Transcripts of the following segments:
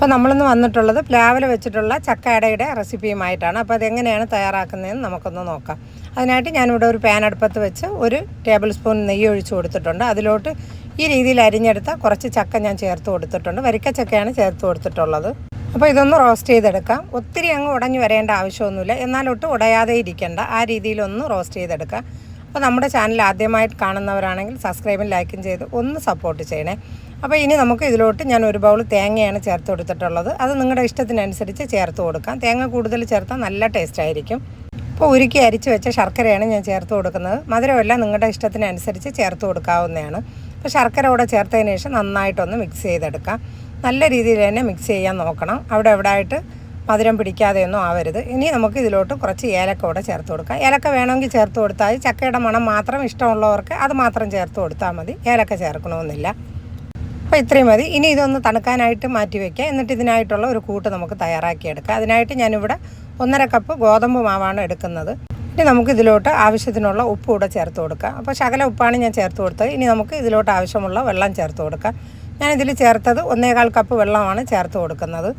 അപ്പോൾ നമ്മളിന്ന് വന്നിട്ടുള്ളത് പ്ലാവില വെച്ചിട്ടുള്ള ചക്കയടയുടെ റെസിപ്പിയുമായിട്ടാണ്. അപ്പോൾ അതെങ്ങനെയാണ് തയ്യാറാക്കുന്നതെന്ന് നമുക്കൊന്ന് നോക്കാം. അതിനായിട്ട് ഞാനിവിടെ ഒരു പാൻ അടുപ്പത്ത് വെച്ച് ഒരു ടേബിൾ സ്പൂൺ നെയ്യ് ഒഴിച്ച് കൊടുത്തിട്ടുണ്ട്. അതിലോട്ട് ഈ രീതിയിൽ അരിഞ്ഞെടുത്ത കുറച്ച് ചക്ക ഞാൻ ചേർത്ത് കൊടുത്തിട്ടുണ്ട്. വരിക്ക ചക്കയാണ് ചേർത്ത് കൊടുത്തിട്ടുള്ളത്. അപ്പോൾ ഇതൊന്ന് റോസ്റ്റ് ചെയ്തെടുക്കാം. ഒത്തിരി അങ്ങ് ഉടഞ്ഞു വരേണ്ട ആവശ്യമൊന്നുമില്ല. എന്നാലൊട്ട് ഉടയാതെ ഇരിക്കേണ്ട. ആ രീതിയിലൊന്ന് റോസ്റ്റ് ചെയ്തെടുക്കാം. അപ്പോൾ നമ്മുടെ ചാനൽ ആദ്യമായിട്ട് കാണുന്നവരാണെങ്കിൽ സബ്സ്ക്രൈബും ലൈക്കും ചെയ്ത് ഒന്ന് സപ്പോർട്ട് ചെയ്യണേ. അപ്പോൾ ഇനി നമുക്ക് ഇതിലോട്ട് ഞാൻ ഒരു ബൗൾ തേങ്ങയാണ് ചേർത്ത് കൊടുത്തിട്ടുള്ളത്. അത് നിങ്ങളുടെ ഇഷ്ടത്തിനനുസരിച്ച് ചേർത്ത് കൊടുക്കാം. തേങ്ങ കൂടുതൽ ചേർത്താൽ നല്ല ടേസ്റ്റ് ആയിരിക്കും. അപ്പോൾ ഉരുക്കി അരിച്ച് വെച്ച ശർക്കരയാണ് ഞാൻ ചേർത്ത് കൊടുക്കുന്നത്. മധുരമല്ല നിങ്ങളുടെ ഇഷ്ടത്തിനനുസരിച്ച് ചേർത്ത് കൊടുക്കാവുന്നതാണ്. അപ്പോൾ ശർക്കര കൂടെ ചേർത്തതിന് ശേഷം നന്നായിട്ടൊന്ന് മിക്സ് ചെയ്തെടുക്കാം. നല്ല രീതിയിൽ തന്നെ മിക്സ് ചെയ്യാൻ നോക്കണം. അവിടെ എവിടെ ആയിട്ട് മധുരം പിടിക്കാതെയൊന്നും ആവരുത്. ഇനി നമുക്ക് ഇതിലോട്ട് കുറച്ച് ഏലക്ക കൂടെ ചേർത്ത് കൊടുക്കാം. ഏലക്ക വേണമെങ്കിൽ ചേർത്ത് കൊടുത്താൽ ചക്കയുടെ മണം മാത്രം ഇഷ്ടമുള്ളവർക്ക് അത് മാത്രം ചേർത്ത് കൊടുത്താൽ മതി. ഏലക്ക ചേർക്കണമെന്നില്ല. അപ്പോൾ ഇത്രയും മതി. ഇനി ഇതൊന്ന് തണുക്കാനായിട്ട് മാറ്റി വയ്ക്കുക എന്നിട്ട് ഇതിനായിട്ടുള്ള ഒരു കൂട്ട് നമുക്ക് തയ്യാറാക്കിയെടുക്കാം അതിനായിട്ട് ഞാനിവിടെ ഒന്നര കപ്പ് ഗോതമ്പ് മാവാണ് എടുക്കുന്നത്. ഇനി നമുക്ക് ഇതിലോട്ട് ആവശ്യത്തിനുള്ള ഉപ്പ് കൂടെ ചേർത്ത് കൊടുക്കാം. അപ്പോൾ ശകല ഉപ്പാണ് ഞാൻ ചേർത്ത് കൊടുത്തത്. ഇനി നമുക്ക് ഇതിലോട്ട് ആവശ്യമുള്ള വെള്ളം ചേർത്ത് കൊടുക്കാം. ഞാനിതിൽ ചേർത്തത് ഒന്നേകാൽ കപ്പ് വെള്ളമാണ് ചേർത്ത് കൊടുക്കുന്നത്.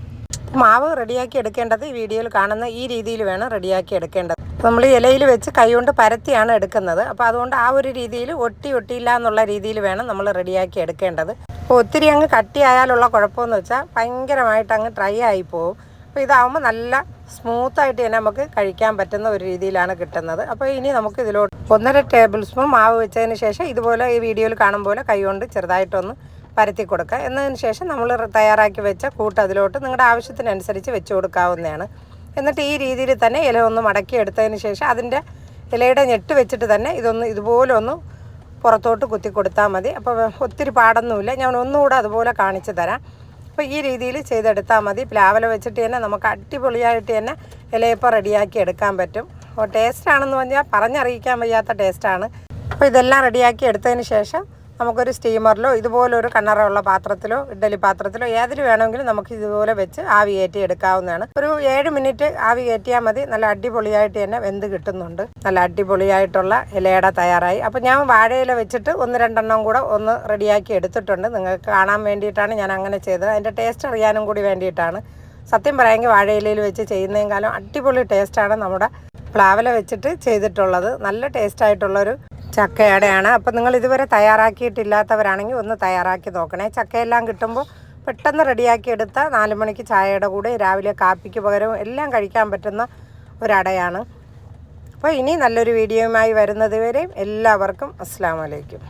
മാവ് റെഡിയാക്കി എടുക്കേണ്ടത് ഈ വീഡിയോയിൽ കാണുന്ന ഈ രീതിയിൽ വേണം റെഡിയാക്കി എടുക്കേണ്ടത്. നമ്മൾ ഇലയിൽ വെച്ച് കൈകൊണ്ട് പരത്തിയാണ് എടുക്കുന്നത്. അപ്പോൾ അതുകൊണ്ട് ആ ഒരു രീതിയിൽ ഒട്ടി ഒട്ടിയില്ല എന്നുള്ള രീതിയിൽ വേണം നമ്മൾ റെഡിയാക്കി എടുക്കേണ്ടത്. അപ്പോൾ ഒത്തിരി അങ്ങ് കട്ടിയായാലുള്ള കുഴപ്പമെന്ന് വെച്ചാൽ ഭയങ്കരമായിട്ട് അങ്ങ് ഡ്രൈ ആയി പോകും അപ്പോൾ ഇതാവുമ്പോൾ നല്ല സ്മൂത്തായിട്ട് തന്നെ നമുക്ക് കഴിക്കാൻ പറ്റുന്ന ഒരു രീതിയിലാണ് കിട്ടുന്നത്. അപ്പോൾ ഇനി നമുക്ക് ഇതിലോട്ട് ഒന്നര ടേബിൾ സ്പൂൺ മാവ് വെച്ചതിന് ശേഷം ഇതുപോലെ ഈ വീഡിയോയിൽ കാണും പോലെ കൈകൊണ്ട് ചെറുതായിട്ടൊന്ന് പരത്തി കൊടുക്കുക. എന്നതിന് ശേഷം നമ്മൾ തയ്യാറാക്കി വെച്ച കൂട്ട് അതിലോട്ട് നിങ്ങളുടെ ആവശ്യത്തിനനുസരിച്ച് വെച്ച് കൊടുക്കാവുന്നതാണ്. എന്നിട്ട് ഈ രീതിയിൽ തന്നെ ഇല ഒന്ന് മടക്കി എടുത്തതിന് ശേഷം അതിന്റെ ഇലയുടെ ഞെട്ട് വെച്ചിട്ട് തന്നെ ഇതൊന്ന് ഇതുപോലെ ഒന്ന് പുറത്തോട്ട് കുത്തി കൊടുത്താൽ മതി. അപ്പോൾ ഒത്തിരി പാടൊന്നുമില്ല. ഞാൻ ഒന്നുകൂടെ അതുപോലെ കാണിച്ചു തരാം. അപ്പോൾ ഈ രീതിയിൽ ചെയ്തെടുത്താൽ മതി. പ്ലാവല വെച്ചിട്ട് തന്നെ നമുക്ക് അടിപൊളിയായിട്ട് തന്നെ ഇലയപ്പം റെഡിയാക്കി എടുക്കാൻ പറ്റും. അപ്പോൾ ടേസ്റ്റാണെന്ന് പറഞ്ഞാൽ പറഞ്ഞറിയിക്കാൻ വയ്യാത്ത ടേസ്റ്റാണ് അപ്പോൾ ഇതെല്ലാം റെഡിയാക്കി എടുത്തതിന് ശേഷം നമുക്കൊരു സ്റ്റീമറിലോ ഇതുപോലൊരു കണ്ണറയുള്ള പാത്രത്തിലോ ഇഡ്ഡലി പാത്രത്തിലോ ഏതിൽ വേണമെങ്കിലും നമുക്ക് ഇതുപോലെ വെച്ച് ആവി കയറ്റി എടുക്കാവുന്നതാണ്. ഒരു ഏഴ് മിനിറ്റ് ആവി കയറ്റിയാൽ മതി. നല്ല അടിപൊളിയായിട്ട് തന്നെ വെന്ത് കിട്ടുന്നുണ്ട്. നല്ല അടിപൊളിയായിട്ടുള്ള ഇലയട തയ്യാറായി. അപ്പോൾ ഞാൻ വാഴയില വെച്ചിട്ട് ഒന്ന് രണ്ടെണ്ണം കൂടെ ഒന്ന് റെഡിയാക്കി എടുത്തിട്ടുണ്ട്. നിങ്ങൾക്ക് കാണാൻ വേണ്ടിയിട്ടാണ് ഞാൻ അങ്ങനെ ചെയ്തത്. അതിന്റെ ടേസ്റ്റ് അറിയാനും കൂടി വേണ്ടിയിട്ടാണ്. സത്യം പറയാമെങ്കിൽ വാഴയിലയിൽ വെച്ച് ചെയ്യുന്നതിനേക്കാളും അടിപൊളി ടേസ്റ്റാണ് നമ്മുടെ പ്ലാവല വെച്ചിട്ട് ചെയ്തിട്ടുള്ളത്. നല്ല ടേസ്റ്റായിട്ടുള്ളൊരു ചക്കയടയാണ്. അപ്പം നിങ്ങൾ ഇതുവരെ തയ്യാറാക്കിയിട്ടില്ലാത്തവരാണെങ്കിൽ ഒന്ന് തയ്യാറാക്കി നോക്കണേ. ചക്കയെല്ലാം കിട്ടുമ്പോൾ പെട്ടെന്ന് റെഡിയാക്കി എടുത്ത നാല് മണിക്ക് ചായയുടെ കൂടെ രാവിലെ കാപ്പിക്ക് പകരം എല്ലാം കഴിക്കാൻ പറ്റുന്ന ഒരടയാണ്. അപ്പോൾ ഇനി നല്ലൊരു വീഡിയോയുമായി വരുന്നത് വരെയും എല്ലാവർക്കും അസ്സാം വലൈക്കും